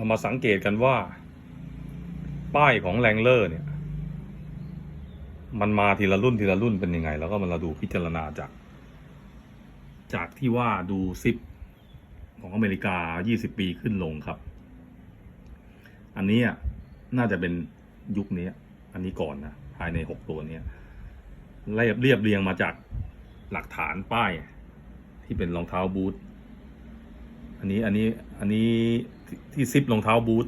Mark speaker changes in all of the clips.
Speaker 1: เรามาสังเกตกันว่า ป้ายของแรงเลอร์เนี่ย มันมาทีละรุ่นทีละรุ่นเป็นยังไง แล้วก็มันเราดูพิจารณาจาก จากที่ว่าดูซิปของอเมริกา 20 ปีขึ้นลงครับ อันนี้น่าจะเป็นยุคนี้ อันนี้ก่อนนะ ภายใน 6 ตัวเนี้ยเรียบเรียบเรียงมาจากหลักฐานป้าย ที่เป็นรองเท้าบูท อันนี้ อันนี้ อันนี้ ที่ที่ซิปรองเท้าบูท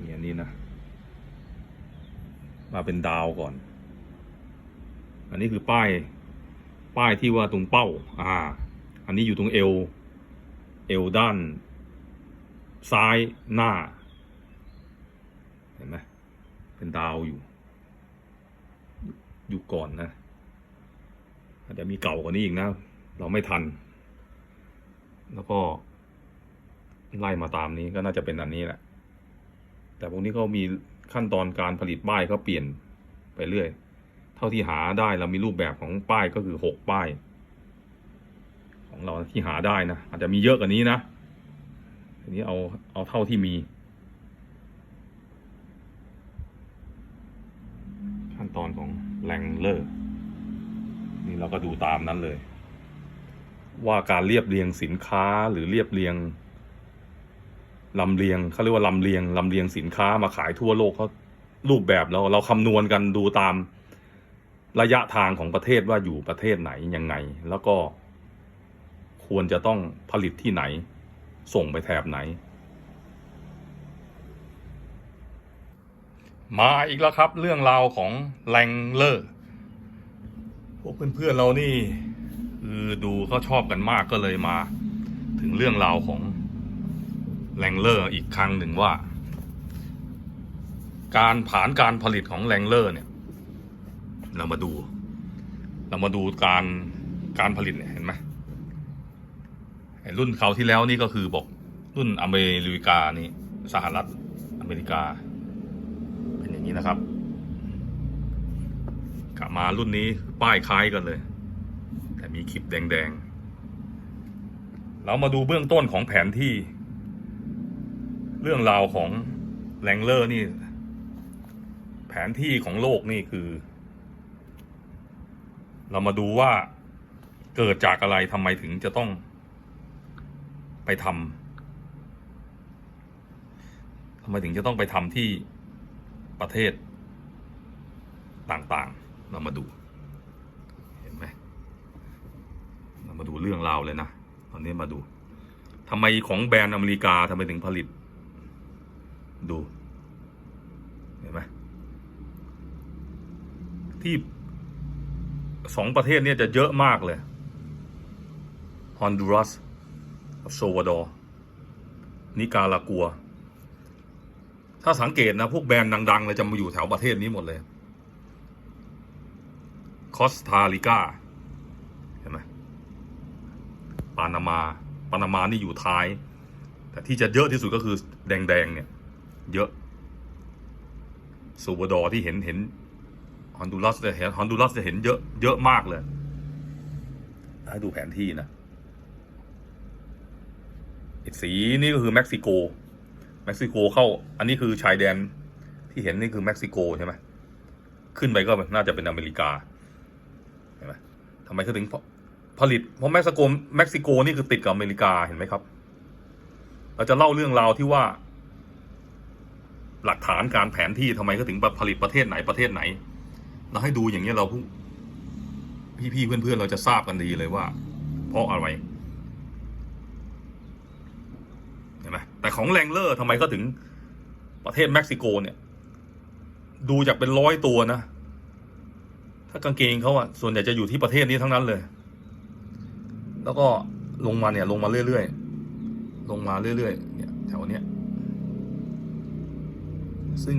Speaker 1: นี่อันนี้นะ มาเป็นดาวก่อน อันนี้คือป้าย ป้ายที่ว่าตรงเป้า อ่า อันนี้อยู่ตรงเอว เอวด้าน ซ้ายหน้า เห็นไหมเป็นดาวอยู่ อยู่ก่อนนะอาจจะมีเก่ากว่านี้อีกนะ เราไม่ทัน แล้วก็ ไล่มาตามนี้ก็น่าจะเป็นอันนี้แหละ แต่พวกนี้ก็มีขั้นตอนการผลิตป้ายเขาเปลี่ยนไปเรื่อย เท่าที่หาได้เรามีรูปแบบของป้ายก็คือหกป้าย ของเราที่หาได้นะอาจจะมีเยอะกว่านี้นะทีนี้เอาเอาเท่าที่มี ขั้นตอนของแรงเลอร์นี่เราก็ดูตามนั้นเลย ว่าการเรียบเรียงสินค้าหรือเรียบเรียง ลำเลียงเขาเรียกว่าลำเลียงลำเลียงสินค้ามาขายทั่วโลกเขารูปแบบเราเราคำนวณกันดูตามระยะทางของประเทศว่าอยู่ประเทศไหนยังไง แล้วก็ ควรจะต้องผลิตที่ไหน ส่งไปแถบไหน มาอีกแล้วครับ เรื่องราวของแรงเลอร์พวกเพื่อนๆเรานี่คือดูเขาชอบกันมากก็เลยมา ถึงเรื่องราวของ แรงเลอร์อีกครั้งหนึ่งว่า การผ่านการผลิตของแรงเลอร์เนี่ย เรามาดู เรามาดูการการผลิตเนี่ยเห็นไหมรุ่นเขาที่แล้วนี่ก็คือบอกรุ่นอเมริกานี่สหรัฐอเมริกา เป็นอย่างนี้นะครับกลับมารุ่นนี้ป้ายคล้ายกันเลย แต่มีขีดแดงๆ เรามาดูเบื้องต้นของแผนที่ เรื่องราวของแรงเลอร์นี่ แผนที่ของโลกนี่คือ เรามาดูว่าเกิดจากอะไรทำไมถึงจะต้อง ไปทำทำไมถึงจะต้องไปทำที่ประเทศต่างๆ เรามาดู เห็นไหมเรามาดูเรื่องราวเลยนะ ตอนนี้มาดูทำไมของแบรนด์อเมริกาทำไมถึงผลิต ดู เห็นไหมที่สองประเทศเนี่ยจะเยอะมากเลยฮอนดูรัสกับโซวาดอร์นิการากัว ถ้าสังเกตนะ พวกแบรนด์ดังๆเลยจะมาอยู่แถวประเทศนี้หมดเลย คอสตาริกาเห็นไหมปานามา ปานามานี่อยู่ท้าย แต่ที่จะเยอะที่สุดก็คือแดงๆเนี่ย เยอะซูวาดอร์ที่เห็นเห็นฮอนดูรัสจะเห็นฮอนดูรัสจะเห็นเยอะเยอะมากเลยให้ดูแผนที่นะสีนี่ก็คือเม็กซิโก เม็กซิโกเข้า อันนี้คือชายแดนที่เห็นนี่คือเม็กซิโกใช่ไหมขึ้นไปก็น่าจะเป็นอเมริกาเห็นไหมทำไมเขาถึงผลิต เพราะเม็กซิโกเม็กซิโกนี่คือติดกับอเมริกาเห็นไหมครับ เราจะเล่าเรื่องราวที่ว่า หลักฐานการแผนที่ทำไมเขาถึงผลิตประเทศไหนประเทศไหน เราให้ดูอย่างนี้ยเราผู้พี่ๆเพื่อนเราจะทราบกันดีเลยว่า เพราะอะไรเห็นไหมแต่ของแรงเลอร์ทำไมก็ถึงประเทศเม็กซิโกเนี่ย ดูจากเป็นร้อยตัวนะ ถ้ากางเกงเขาอะส่วนใหญ่จะอยู่ที่ประเทศนี้ทั้งนั้นเลย แล้วก็ลงมาเนี่ย ลงมาเรื่อยๆลงมาเรื่อยๆเนี่ยแถวเนี้ย ซึ่ง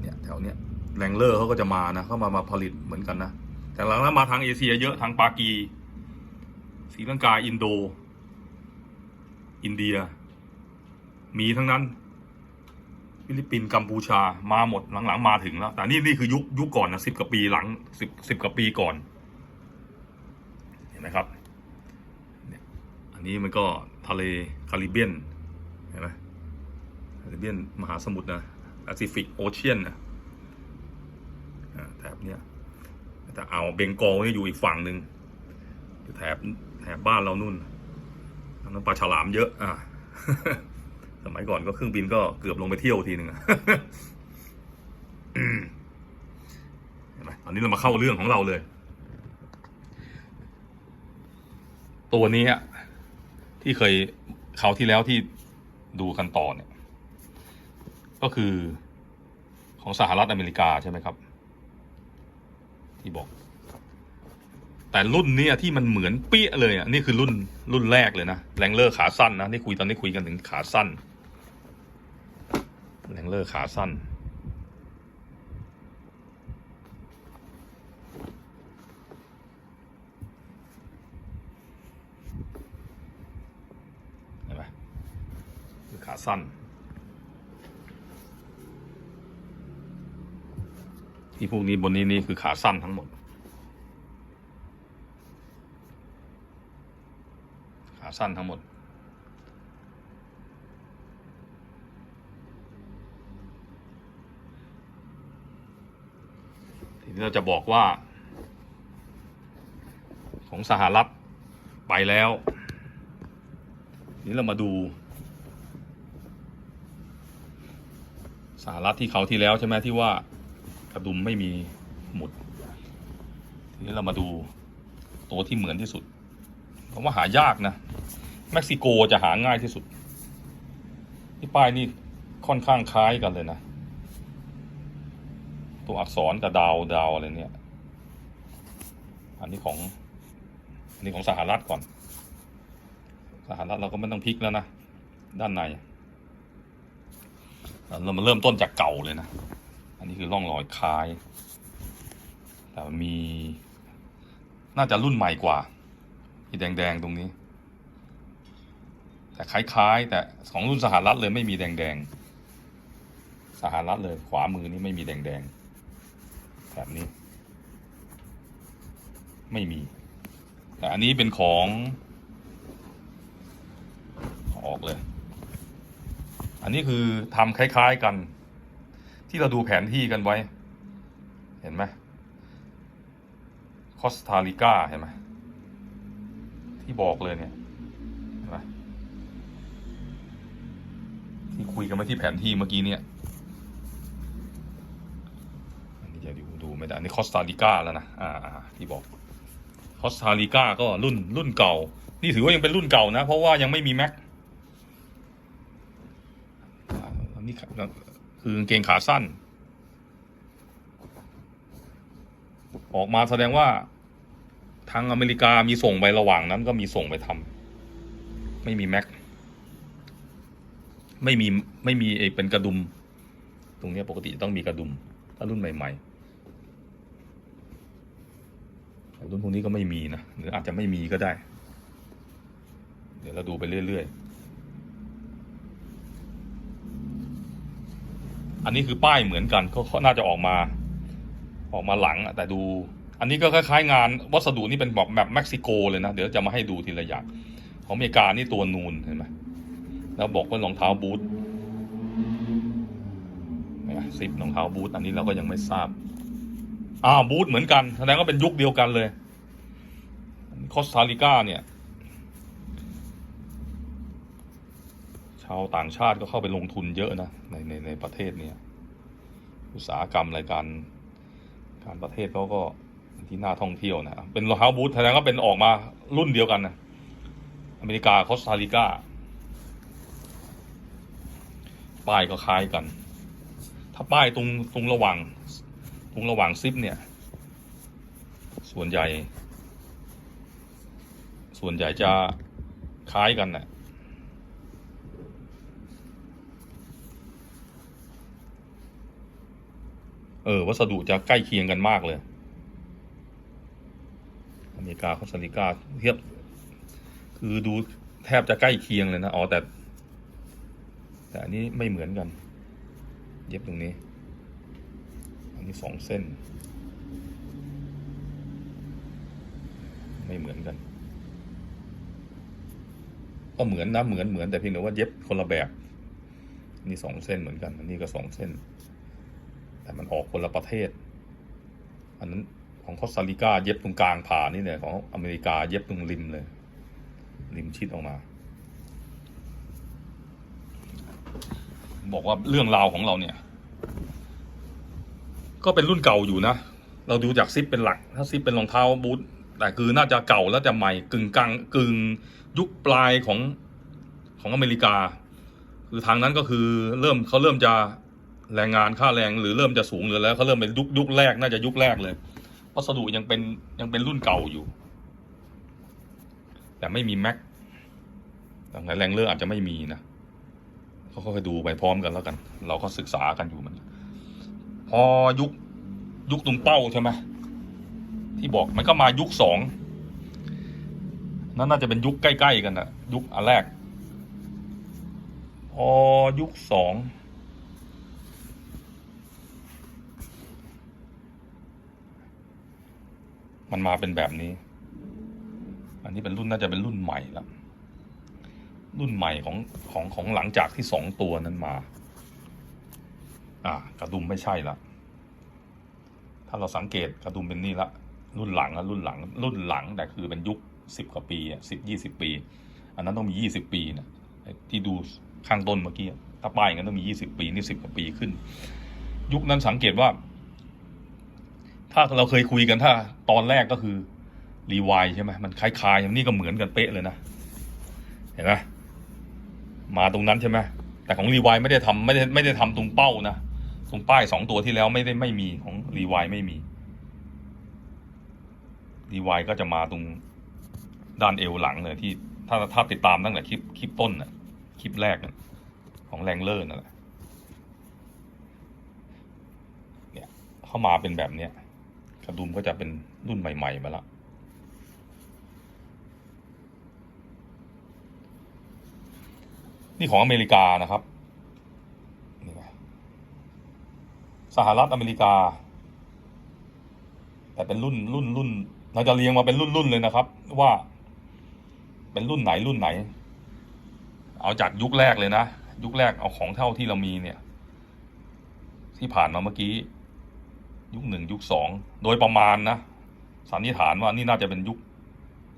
Speaker 1: เนี่ยแถวเนี้ยแรงเลอร์เขาก็จะมานะเขามามาผลิตเหมือนกันนะ แต่หลังนั้นมาทางเอเชียเยอะทางปากีศรีลังกาอินโด อินเดีย มีทั้งนั้น ฟิลิปปินส์กัมพูชามาหมดหลังๆมาถึงแล้ว แต่นี่นี่คือยุคยุคก่อนนะสิบกว่าปีหลังสิบสิบกว่าปีก่อน เห็นไหมครับเนี่ยอันนี้มันก็ทะเลคาริเบียนเห็นไหมแคริบเบียนมหาสมุทรนะ แปซิฟิกโอเชียนนะแถบเนี้ยแต่อ่าเบงกอลนี่อยู่อีกฝั่งหนึ่งอยู่แถบแถบบ้านเรานู่นนั้นปลาฉลามเยอะ อ่าสมัยก่อนก็เครื่องบินก็เกือบลงไปเที่ยวทีหนึ่งอะเห็นไหมตอนนี้เรามาเข้าเรื่องของเราเลย ตัวนี้ที่เคยคราที่แล้วที่ดูกันต่อเนี่ย ก็คือของสหรัฐอเมริกาใช่ไหมครับ ที่บอก แต่รุ่นเนี้ยที่มันเหมือนเปี้ยเลยอะนี่คือรุ่นรุ่นแรกเลยนะแรงเลอร์ขาสั้นนะนี่คุยตอนนี้คุยกันถึงขาสั้นแรงเลอร์ขาสั้นเห็นไหมคือขาสั้น ที่พวกนี้บนนี้นี่คือขาสั้นทั้งหมด ขาสั้นทั้งหมด ทีนี้เราจะบอกว่า ของสหรัฐไปแล้ว นี้เรามาดูสหรัฐที่เขาที่แล้วใช่ไหมที่ว่า กระดุมไม่มีหมุด ทีนี้เรามาดูตัวที่เหมือนที่สุดเพราะว่าหายากนะ เม็กซิโกจะหาง่ายที่สุด ที่ป้ายนี่ค่อนข้างคล้ายกันเลยนะ ตัวอักษรกับดาวดาวอะไรเนี่ย อันนี้ของ อันนี้ของสหรัฐก่อน สหรัฐเราก็ไม่ต้องพลิกแล้วนะ ด้านใน เรามาเริ่มต้นจากเก่าเลยนะ นนี้คือร่องรอยคล้าย แต่มี น่าจะรุ่นใหม่กว่าที่แดง ๆ ตรงนี้ แต่คล้ายๆ แต่ของรุ่นสหรัฐเลยไม่มีแดง ๆ สหรัฐเลยขวามือนี่ไม่มีแดง ๆ แบบนี้ ไม่มี แต่อันนี้เป็นของออกเลย อันนี้คือทำคล้าย ๆ กัน ที่เราดูแผนที่กันไว้ เห็นไหมคอสตาริกาเห็นไหมที่บอกเลยเนี่ยเห็นไหมที่คุยกันไว้ที่แผนที่เมื่อกี้เนี่ยอันนี้จะดูดูไม่ได้อันนี่คอสตาริกาแล้วนะอ่าอ่าที่บอกคอสตาริกาก็รุ่นรุ่นเก่า นี่ถือว่ายังเป็นรุ่นเก่านะ เพราะว่ายังไม่มีแม็กอันนี้ คือกางเกงขาสั้น ออกมาแสดงว่าทางอเมริกามีส่งไประหว่างนั้นก็มีส่งไปทำไม่มีแม็กไม่มีไม่มีไอเป็นกระดุม ตรงนี้ปกติต้องมีกระดุม ถ้ารุ่นใหม่ๆรุ่นพวกนี้ก็ไม่มีนะหรืออาจจะไม่มีก็ได้ เดี๋ยวเราดูไปเรื่อยๆ อันนี้คือป้ายเหมือนกันเขาน่าจะออกมา ออกมาหลังอะแต่ดู อันนี้ก็คล้ายๆ งานวัสดุนี่เป็นแบบแบบเม็กซิโกเลยนะ เดี๋ยวจะมาให้ดูทีละอย่างของอเมริกานี่ตัวนูนเห็นไหมแล้วบอกว่ารองเท้าบูทเนี่ยซิปรองเท้าบูทอันนี้เราก็ยังไม่ทราบอ่าบูทเหมือนกันแสดงว่าเป็นยุคเดียวกันเลยคอสตาริกาเนี่ย ชาวต่างชาติก็เข้าไปลงทุนเยอะนะในในในประเทศเนี่ยอุตสาหกรรมรายการการประเทศเขาก็ที่น่าท่องเที่ยวนะ เป็นรองเท้าบูทแสดงว่าเป็นออกมารุ่นเดียวกันนะอเมริกาคอสตาริกาป้ายก็คล้ายกัน ถ้าป้ายตรงตรงระหว่างตรงระหว่างซิปเนี่ย ส่วนใหญ่ ส่วนใหญ่จะคล้ายกันนะ เออ วัสดุจะใกล้เคียงกันมากเลย อเมริกาคอสตาริกาเทียบ คือดูแทบจะใกล้เคียงเลยนะ อ๋อ แต่ แต่อันนี้ไม่เหมือนกัน เย็บตรงนี้ อันนี้สองเส้น ไม่เหมือนกัน ก็เหมือนนะ เหมือนเหมือนแต่เพียงแต่ว่าเย็บคนละแบบ นี่สองเส้นเหมือนกัน อันนี้ก็สองเส้น แต่มันออกคนละประเทศ อันนั้นของคอสตาริกาเย็บตรงกลางผ่านี่เนี่ยของอเมริกาเย็บตรงริมเลย ริมชิดออกมา บอกว่าเรื่องราวของเราเนี่ย ก็เป็นรุ่นเก่าอยู่นะ เราดูจากซิปเป็นหลัก ถ้าซิปเป็นรองเท้าบูทแต่คือน่าจะเก่าแล้วจะใหม่กึ่งกลางกึ่งยุคปลายของของอเมริกา คือทางนั้นก็คือเริ่มเขาเริ่มจะ แรงงานค่าแรงหรือเริ่มจะสูงเลยแล้วเขาเริ่มเป็นยุคยุคแรกน่าจะยุคแรกเลยวัสดุยังเป็นยังเป็นรุ่นเก่าอยู่ แต่ไม่มีแม็กต่แรงเลอร์อาจจะไม่มีนะเขาค่อยดูไปพร้อมกันแล้วกัน เราก็ศึกษากันอยู่มัน พอยุคยุคตรงเป้าใช่ไหมที่บอกมันก็มายุคสองนั่นน่าจะเป็นยุคใกล้ ๆ กันนะยุคอันแรก พอยุคสอง มันมาเป็นแบบนี้ อันนี้เป็นรุ่นน่าจะเป็นรุ่นใหม่แล้วรุ่นใหม่ของของของหลังจากที่สองตัวนั้นมา อ่ากระดุมไม่ใช่ละถ้าเราสังเกตกระดุมเป็นนี่ละ รุ่นหลังอะรุ่นหลัง รุ่นหลังแต่คือเป็นยุคสิบกว่าปีอะสิบยี่สิบปี อันนั้นต้องมียี่สิบปีนะที่ดูข้างต้นเมื่อกี้ถ้าป้ายอย่างนั้นต้องมียี่สิบปีนี่สิบกว่าปีขึ้น ยุคนั้นสังเกตว่า ถ้าเราเคยคุยกันถ้าตอนแรกก็คือรีวายใช่ไหมมันคล้ายๆอย่างนี้ก็เหมือนกันเป๊ะเลยนะเห็นไหมมาตรงนั้นใช่ไหมแต่ของรีวายไม่ได้ทำไม่ได้ไม่ได้ทำตรงเป้านะตรงป้ายสองตัวที่แล้วไม่ได้ไม่มีของรีวายไม่มีรีวายก็จะมาตรงด้านเอวหลังเลยที่ถ้าถ้าติดตามตั้งแต่คลิปคลิปต้นน่ะคลิปแรกนะของแรงเลอร์นั่นแหละเนี่ยเข้ามาเป็นแบบเนี้ย กระดุมก็จะเป็นรุ่นใหม่ ๆ มาแล้วนี่ของอเมริกานะครับนี่ไงสหรัฐอเมริกา แต่เป็นรุ่นรุ่นรุ่นเราจะเรียงมาเป็นรุ่นรุ่นเลยนะครับ ว่า เป็นรุ่นไหนรุ่นไหน เอาจากยุคแรกเลยนะ ยุคแรกเอาของเท่าที่เรามีเนี่ย ที่ผ่านมาเมื่อกี้ ยุคหนึ่งยุคสองโดยประมาณนะสันนิษฐานว่านี่น่าจะเป็นยุค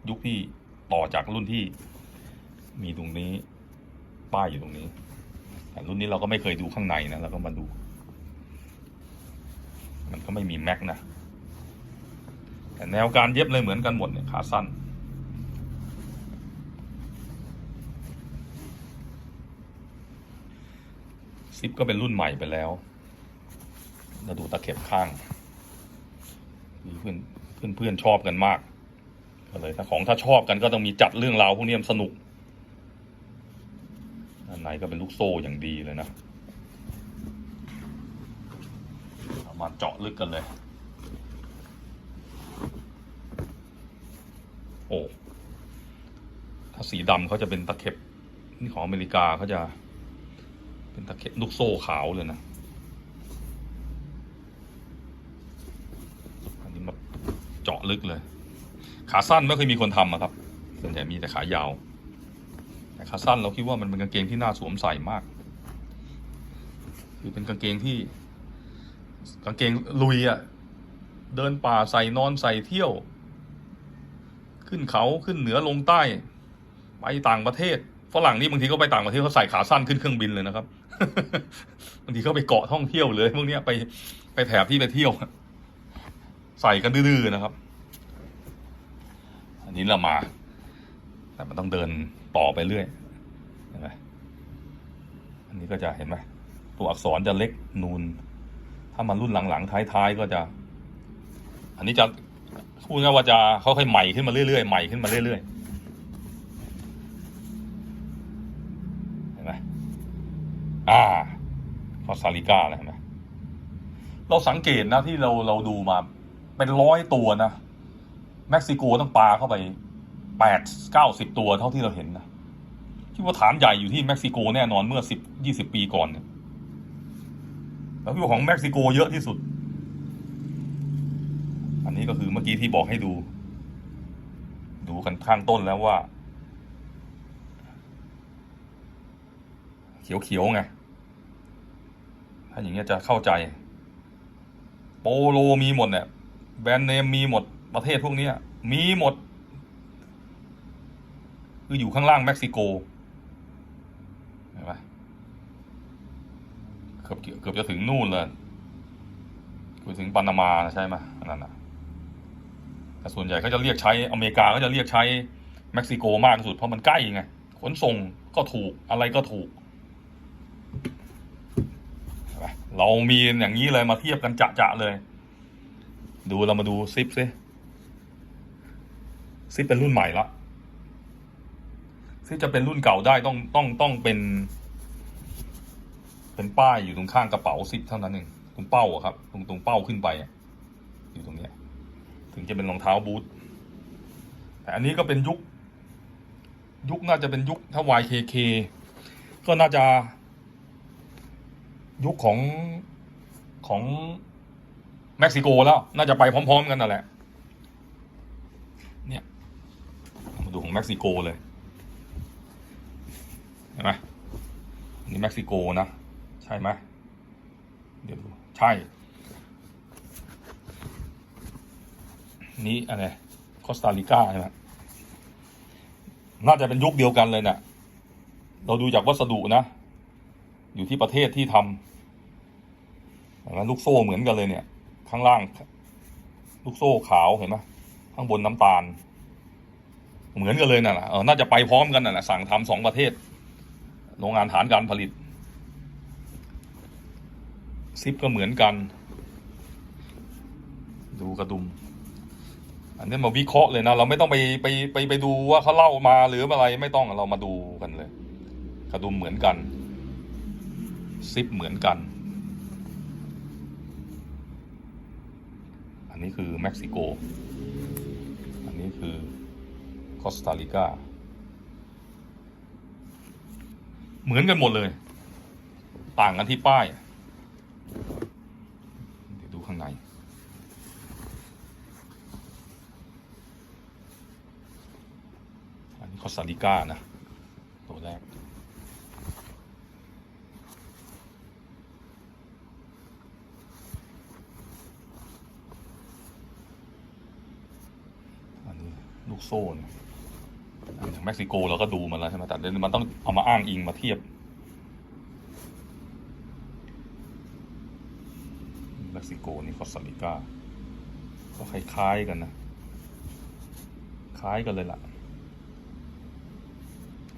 Speaker 1: ยุคที่ต่อจากรุ่นที่ มีตรงนี้ ป้ายอยู่ตรงนี้ แต่รุ่นนี้เราก็ไม่เคยดูข้างในนะเราก็มาดู มันก็ไม่มีแม็กนะแต่แนวการเย็บเลยเหมือนกันหมดเนี่ยขาสั้นซิปก็เป็นรุ่นใหม่ไปแล้ว เราดูตะเข็บข้างเพื่อนเพื่อนเพื่อนชอบกันมาก ก็เลยถ้าของถ้าชอบกันก็ต้องมีจัดเรื่องราวพวกนี้มันสนุกอันไหนก็เป็นลูกโซ่อย่างดีเลยนะมาเจาะลึกกันเลย โอ้ถ้าสีดำเขาจะเป็นตะเข็บนี่ของอเมริกาเขาจะ เป็นตะเข็บลูกโซ่ขาวเลยนะ อันนี้มาเจาะ ลึกเลย ขาสั้นไม่เคยมีคนทำอะครับ ส่วนใหญ่มีแต่ขายาว แต่ขาสั้นเราคิดว่ามันเป็นกางเกงที่น่าสวมใส่มาก คือเป็นกางเกงที่ กางเกงลุยอะ่ะ เดินป่าใส่นอนใส่เที่ยว ขึ้นเขาขึ้นเหนือลงใต้ ไปต่างประเทศฝรั่งนี่บางทีก็ไปต่างประเทศเขาใส่ขาสั้นขึ้นเครื่องบินเลยนะครับบางทีเขาไปเกาะท่องเที่ยวเลยพวกนี้ไปไปแถบที่ไปเที่ยว ใส่กันดื้อๆนะครับ นี้เรามา แต่มันต้องเดินต่อไปเรื่อยเห็นไหมอันนี้ก็จะเห็นไหมตัวอักษรจะเล็กนูน ถ้ามันรุ่นหลังๆท้ายๆก็จะ อันนี้จะพูดง่ายว่าจะเขาค่อยใหม่ขึ้นมาเรื่อยๆใหม่ขึ้นมาเรื่อยๆเห็นไหมอ่าคอสตาริกาเลยเห็นไหมเราสังเกตนะที่เราเราดูมาเป็นร้อยตัวนะ เม็กซิโกต้องปลาเข้าไปแปดเก้าสิบตัวเท่าที่เราเห็นนะคิดว่าฐานใหญ่อยู่ที่เม็กซิโกแน่นอนเมื่อสิบยี่สิบปีก่อนเนี่ยแล้วที่ของเม็กซิโกเยอะที่สุด อันนี้ก็คือเมื่อกี้ที่บอกให้ดู ดูกันข้างต้นแล้วว่า เขียวๆไง ถ้าอย่างเงี้ยจะเข้าใจ โปโลมีหมดเนี่ย แบรนด์เนมมีหมด ประเทศพวกนี้มีหมด คืออยู่ข้างล่างเม็กซิโกเห็นไหมเกือบเกือบจะถึงนู่นเลยเกือถึงปานามาใช่ไหมอันนั้นนะแต่ส่วนใหญ่เขาจะเรียกใช้อเมริกาก็จะเรียกใช้เม็กซิโกมากที่สุดเพราะมันใกล้ไงขนส่งก็ถูกอะไรก็ถูกเห็นไหมเรามีอย่างนี้เลยมาเทียบกันจะๆเลย ดูเรามาดูซิปซิ ซิปเป็นรุ่นใหม่ละที่จะเป็นรุ่นเก่าได้ต้องต้องต้องเป็น เป็นป้ายอยู่ตรงข้างกระเป๋าซิปเท่านั้นเองตรงเป้าครับ ตรงตรงเป้าขึ้นไปอะอยู่ตรงเนี้ย ถึงจะเป็นรองเท้าบูทแต่อันนี้ก็เป็นยุค ยุคน่าจะเป็นยุคถ้า YKK ก็น่าจะ ยุคของของเม็กซิโกแล้ว น่าจะไปพร้อม ๆ กันนั่นแหละ เนี่ยมา ดูของเม็กซิโกเลย เห็นไหมนนี่เม็กซิโกนะ ใช่ไหมเดี๋ยวดู ใช่ นี่อะไรคอสตาริกาใช่ไหมน่าจะเป็นยุคเดียวกันเลยเนะี่ยเราดูจากวัสดุนะ อยู่ที่ประเทศที่ทำแล้วลูกโซ่เหมือนกันเลยเนี่ย ข้างล่าง ลูกโซ่ขาวเห็นไหมข้างบนน้ำตาล เหมือนกันเลยน่ะนะเออน่าจะไปพร้อมกันน่ะนะสั่งทำสองประเทศ โรงงานฐานการผลิต ซิปก็เหมือนกัน ดูกระดุม อันนี้มาวิเคราะห์เลยนะ เราไม่ต้องไปไปไปไปดูว่าเขาเล่ามาหรืออะไรไม่ต้องเรามาดูกันเลย กระดุมเหมือนกัน ซิปเหมือนกัน อันนี้คือเม็กซิโก อันนี้คือ คอสตาริกา เหมือนกันหมดเลย ต่างกันที่ป้าย เดี๋ยวดูข้างใน อันนี้คอสตาริกานะ ตัวแรกอันนี้ลูกโซ่เนี่ย อย่างเม็กซิโกเราก็ดูมาแล้วใช่ไหมแต่เดี๋ยวมันต้องเอามาอ้างอิงมาเทียบเม็กซิโกนี่คอสตาริกาก็คล้ายๆกันนะ คล้ายกันเลยล่ะ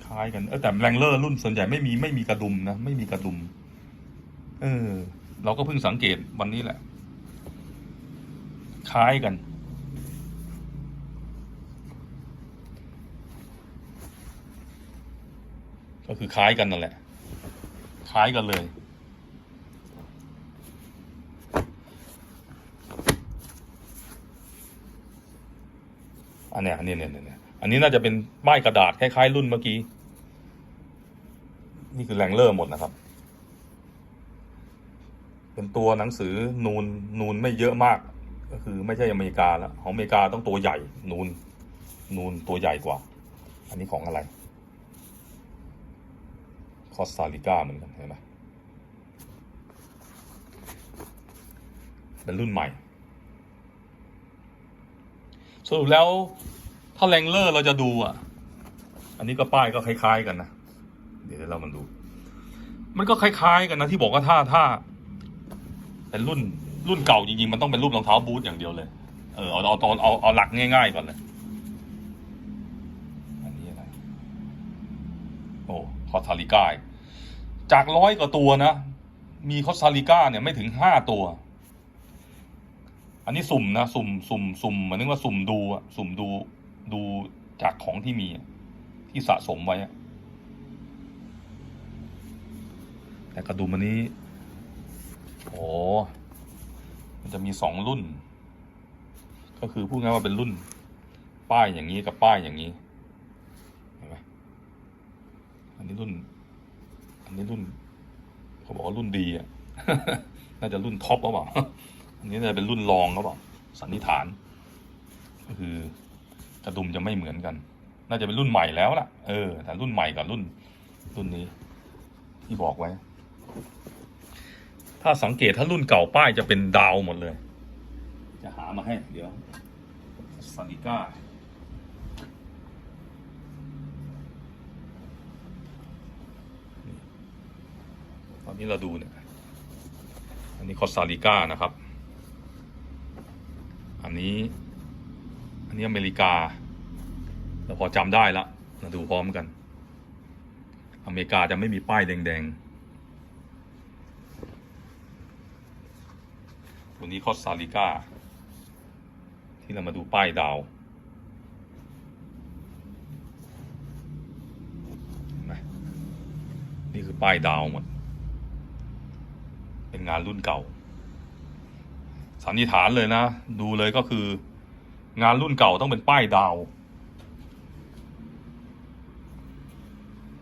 Speaker 1: คล้ายกันเออแต่แรงเลอร์รุ่นส่วนใหญ่ไม่มีไม่มีกระดุมนะ ไม่มีกระดุม เออ เราก็เพิ่งสังเกตวันนี้แหละ คล้ายกัน ก็คือคล้ายกันนั่นแหละ คล้ายกันเลย อันเนี้ยอันนี้เนี่ยเนี่ยอันนี้น่าจะเป็นป้ายกระดาษคล้ายๆรุ่นเมื่อกี้ นี่คือแรงเลอร์หมดนะครับ เป็นตัวหนังสือนูนนูนไม่เยอะมาก ก็คือไม่ใช่อเมริกาแล้วของอเมริกาต้องตัวใหญ่นูนนูนตัวใหญ่กว่า อันนี้ของอะไร อสตาริกาเหมือนกันเห็นไหมเป็นรุ่นใหม่ สรุปแล้วถ้าแรงเลอร์เราจะดูอะ อันนี้ก็ป้ายก็คล้าย ๆ กันนะ เดี๋ยวเรามาดู มันก็คล้ายๆกันนะที่บอกว่าถ้าถ้าเป็นรุ่นรุ่นเก่าจริงๆมันต้องเป็นรูปรองเท้าบูทอย่างเดียวเลย เออเอาเอาเอาเอาเอาหลักง่าย ๆ ก่อนเลย อันนี้อะไร โอ้คอสตาริกา จากร้อยกว่าตัวนะ มีคอสตาริกาเนี่ยไม่ถึงห้าตัว อันนี้สุ่มนะ สุ่มสุ่มสุ่มเหมือนนึกว่าสุ่มดูอะสุ่มดูดูจากของที่มี ที่สะสมไว้แต่กระดุมอันนี้ โอ้มันจะมีสองรุ่น ก็คือพูดง่ายว่าเป็นรุ่น ป้ายอย่างนี้กับป้ายอย่างนี้ เห็นไหมอันนี้รุ่น อันนี้รุ่นเขาบอกว่ารุ่นดีอะน่าจะรุ่นท็อปหรือเปล่าอันนี้น่าจะเป็นรุ่นรองหรือเปล่าสันนิษฐาน ก็คือกระดุมจะไม่เหมือนกัน น่าจะเป็นรุ่นใหม่แล้วล่ะ เออแต่รุ่นใหม่กับรุ่นรุ่นนี้ ที่บอกไว้ ถ้าสังเกตถ้ารุ่นเก่าป้ายจะเป็นดาวหมดเลย จะหามาให้ เดี๋ยวซาลิก้า นี้เราดูเนี่ย อันนี้คอสตาริกานะครับ อันนี้ อันนี้อเมริกา เราพอจำได้ละมาดูพร้อมกัน อเมริกาจะไม่มีป้ายแดงๆ ตัวนี้คอสตาริกา ที่เรามาดูป้ายดาวนี่คือป้ายดาวหมด เป็นงานรุ่นเก่า สันนิษฐานเลยนะ ดูเลยก็คือ งานรุ่นเก่าต้องเป็นป้ายดาว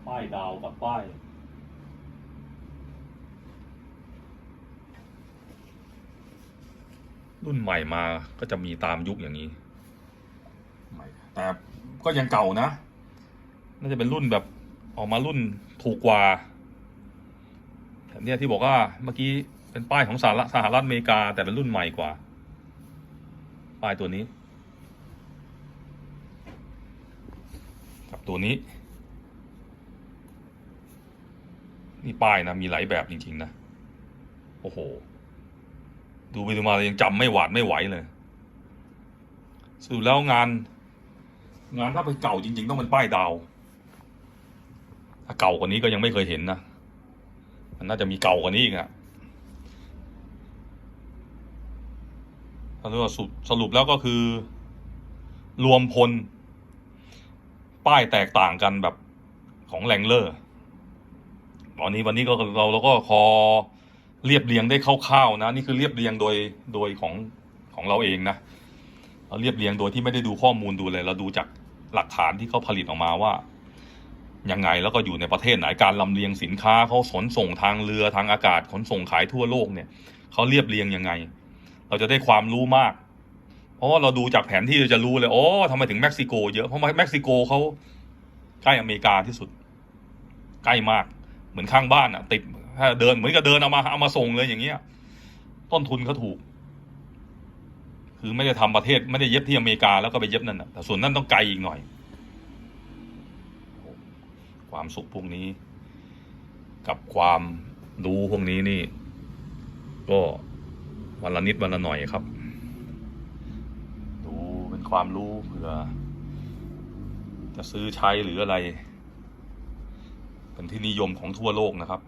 Speaker 1: ป้ายดาวกับป้ายรุ่นใหม่มาก็จะมีตามยุคอย่างนี้ใหม่แต่ก็ยังเก่านะ น่าจะเป็นรุ่นแบบออกมารุ่นถูกกว่าแต่ เนี่ยที่บอกว่าเมื่อกี้เป็นป้ายของสหรัฐสหรัฐอเมริกา แต่เป็นรุ่นใหม่กว่า ป้ายตัวนี้ กับตัวนี้ นี่ป้ายนะ มีหลายแบบจริง ๆ นะ โอ้โห ดูไปดูมายังจำไม่หวาดไม่ไหวเลยสรุปแล้วงาน งานถ้าเป็นเก่าจริง ๆ ต้องเป็นป้ายดาว ถ้าเก่ากว่านี้ก็ยังไม่เคยเห็นนะ มันน่าจะมีเก่ากว่านี้อีกอะสรุปว่าสรุปสรุปแล้วก็คือ รวมพล ป้ายแตกต่างกันแบบของแรงเลอร์ตอนนี้วันนี้ก็เราเราก็คอเรียบเรียงได้คร่าวๆนะ นี่คือเรียบเรียงโดยโดยของของเราเองนะเราเรียบเรียงโดยที่ไม่ได้ดูข้อมูลดูเลยเราดูจากหลักฐานที่เขาผลิตออกมาว่า ยังไงแล้วก็อยู่ในประเทศไหนการลำเลียงสินค้าเขาขนส่งทางเรือทางอากาศขนส่งขายทั่วโลกเนี่ยเขาเรียบเรียงยังไง เราจะได้ความรู้มากเพราะว่าเราดูจากแผนที่เราจะรู้เลยโอ้ทำไมถึงเม็กซิโกเยอะเพราะเม็กซิโกเขาใกล้อเมริกาที่สุด ใกล้มากเหมือนข้างบ้านอะติดถ้าเดินเหมือนกับเดินเอามาเอามาส่งเลยอย่างเงี้ย ต้นทุนเขาถูก คือไม่ได้ทำประเทศไม่ได้เย็บที่อเมริกาแล้วก็ไปเย็บนั่นนะแต่ส่วนนั้นต้องไกลอีกหน่อย ความสุขพวกนี้ กับความรู้พวกนี้นี่ ก็วันละนิดวันละหน่อยครับ ดูเป็นความรู้เผื่อ จะซื้อใช้หรืออะไร เป็นที่นิยมของทั่วโลกนะครับ